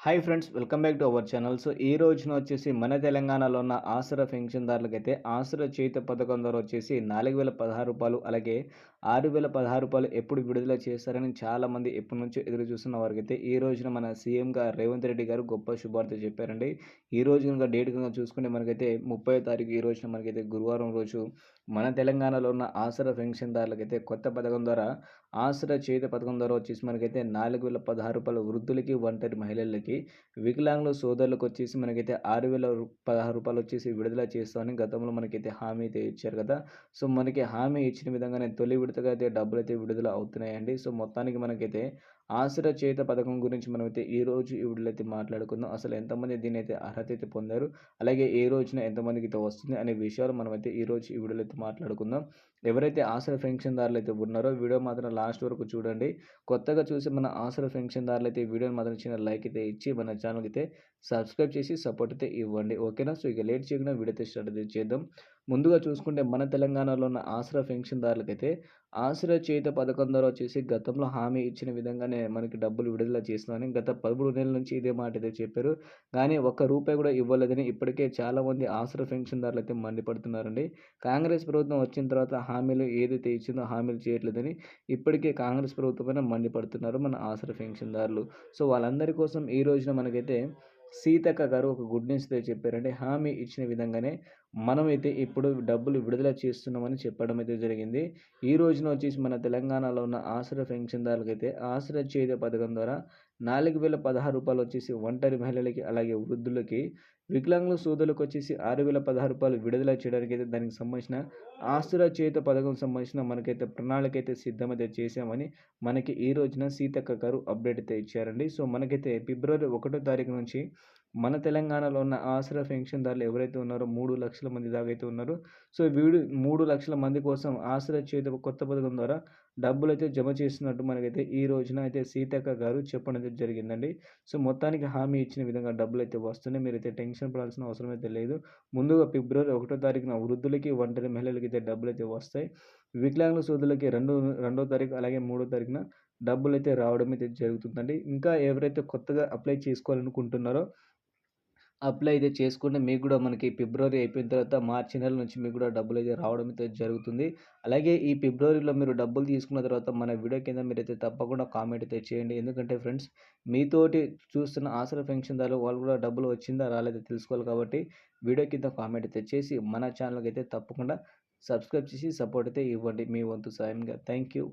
Hi friends welcome back to our channel so ఈ రోజున వచ్చేసి మన తెలంగాణలో ఉన్న ఆసరా పెన్షన్దారులకైతే ఆసరా చేత పథకం ద్వారా వచ్చేసి నాలుగు వేల పదహారు రూపాయలు అలాగే ఆరు వేల పదహారు రూపాయలు ఎప్పుడు విడుదల చేస్తారని చాలామంది ఎప్పటి నుంచో ఎదురు చూస్తున్న వారికైతే ఈ రోజున మన సీఎంగా రేవంత్ రెడ్డి గారు గొప్ప శుభార్త చెప్పారండి. ఈ రోజు కనుక డేట్ కనుక చూసుకుంటే మనకైతే ముప్పై తారీఖు ఈ రోజున మనకైతే గురువారం రోజు మన తెలంగాణలో ఉన్న ఆసరా పెన్షన్దారులకైతే కొత్త పథకం ద్వారా ఆసరా చేత పథకం ద్వారా వచ్చేసి మనకైతే నాలుగు వేల పదహారు రూపాయల వృద్ధులకి ఒంటరి మహిళలకి వికలాంగుల సోదరులకు వచ్చేసి మనకైతే ఆరు వేల పదహారు రూపాయలు వచ్చేసి విడుదల చేస్తామని గతంలో మనకైతే హామీ అయితే ఇచ్చారు కదా. సో మనకి హామీ ఇచ్చిన విధంగానే తొలి విడతగా అయితే డబ్బులు అయితే విడుదల అవుతున్నాయండి. సో మొత్తానికి మనకైతే ఆసరా చేత పథకం గురించి మనమైతే ఈ రోజు ఈ వీడియోలో మాట్లాడుకుందాం. అసలు ఎంతమంది దీని అయితే అర్హత అయితే పొందారు? అలాగే ఏ రోజున ఎంతమందికి అయితే వస్తుంది అనే విషయాలు మనమైతే ఈ రోజు ఈ వీడియోలో అయితే మాట్లాడుకుందాం. ఎవరైతే ఆసరా పెన్షన్దారులు అయితే ఉన్నారో వీడియో మాత్రం లాస్ట్ వరకు చూడండి. కొత్తగా చూసి మన ఆసరా పెన్షన్దారులు అయితే వీడియోని మాత్రం చిన్న లైక్ అయితే ఇచ్చి మన ఛానల్కి అయితే సబ్స్క్రైబ్ చేసి సపోర్ట్ అయితే ఇవ్వండి. ఓకేనా? సో ఇక లేట్ చేయకుండా వీడియో అయితే స్టార్ట్ చేద్దాం. ముందుగా చూసుకుంటే మన తెలంగాణలో ఉన్న ఆసరా పెన్షన్దారులకైతే ఆసరా చేత పథకం ద్వారా వచ్చేసి గతంలో హామీ ఇచ్చిన విధంగానే మనకి డబ్బులు విడుదల చేస్తున్నామని గత పదమూడు నెలల నుంచి ఇదే మాట అయితే చెప్పారు. కానీ ఒక్క రూపాయి కూడా ఇవ్వలేదని ఇప్పటికే చాలామంది ఆసరా పెన్షన్దారులు అయితే మండిపడుతున్నారండి. కాంగ్రెస్ ప్రభుత్వం వచ్చిన తర్వాత హామీలు ఏదైతే ఇచ్చిందో హామీలు చేయట్లేదని ఇప్పటికే కాంగ్రెస్ ప్రభుత్వమైన మండిపడుతున్నారు మన ఆసరా పెన్షన్దారులు. సో వాళ్ళందరి కోసం ఈ రోజున మనకైతే సీతక్క గారు ఒక గుడ్ న్యూస్ అయితే చెప్పారంటే హామీ ఇచ్చిన విధంగానే మనమైతే ఇప్పుడు డబ్బులు విడుదల చేస్తున్నామని చెప్పడం అయితే జరిగింది. ఈ రోజున వచ్చేసి మన తెలంగాణలో ఉన్న ఆసరా పెన్షన్దారులకైతే ఆసరా చేత పథకం ద్వారా నాలుగు వేల పదహారు రూపాయలు వచ్చేసి ఒంటరి మహిళలకి అలాగే వృద్ధులకి వికలాంగుల సోదరులకు వచ్చేసి ఆరు వేల పదహారు రూపాయలు విడుదల చేయడానికి అయితే దానికి సంబంధించిన ఆస్తుల చేత పథకం సంబంధించిన మనకైతే ప్రణాళిక అయితే సిద్ధమైతే చేశామని మనకి ఈ రోజున సీతక్క గారు అప్డేట్ అయితే ఇచ్చారండి. సో మనకైతే ఫిబ్రవరి ఒకటో తారీఖు నుంచి మన తెలంగాణలో ఉన్న ఆసరా పెన్షన్దారులు ఎవరైతే ఉన్నారో మూడు లక్షల మంది దాకా అయితే సో వీడు మూడు లక్షల మంది కోసం ఆసరా చేత కొత్త పథకం ద్వారా డబ్బులు అయితే జమ చేస్తున్నట్టు మనకైతే ఈ రోజున అయితే సీతక్క గారు చెప్పడం అయితే జరిగిందండి. సో మొత్తానికి హామీ ఇచ్చిన విధంగా డబ్బులు అయితే వస్తున్నాయి. మీరైతే టెన్షన్ పడాల్సిన అవసరం అయితే లేదు. ముందుగా ఫిబ్రవరి ఒకటో తారీఖున వృద్ధులకి ఒంటరి మహిళలకి అయితే డబ్బులు అయితే వస్తాయి. వికలాంగుల సోదరులకి రెండో రెండో తారీఖు అలాగే మూడో తారీఖున డబ్బులు అయితే రావడం అయితే జరుగుతుందండి. ఇంకా ఎవరైతే కొత్తగా అప్లై చేసుకోవాలనుకుంటున్నారో అప్లై అయితే చేసుకుంటే మీకు కూడా మనకి ఫిబ్రవరి అయిపోయిన తర్వాత మార్చి నెల నుంచి మీకు కూడా డబ్బులు అయితే రావడం అయితే జరుగుతుంది. అలాగే ఈ ఫిబ్రవరిలో మీరు డబ్బులు తీసుకున్న తర్వాత మన వీడియో కింద మీరైతే తప్పకుండా కామెంట్ అయితే చేయండి. ఎందుకంటే ఫ్రెండ్స్ మీతోటి చూస్తున్న ఆసరా పెన్షన్దారులు వాళ్ళు కూడా డబ్బులు వచ్చిందా రాలేదో తెలుసుకోవాలి కాబట్టి వీడియో కింద కామెంట్ అయితే చేసి మన ఛానల్కి అయితే తప్పకుండా సబ్స్క్రైబ్ చేసి సపోర్ట్ అయితే ఇవ్వండి. మీ వంతు సాయంగా. Thank you.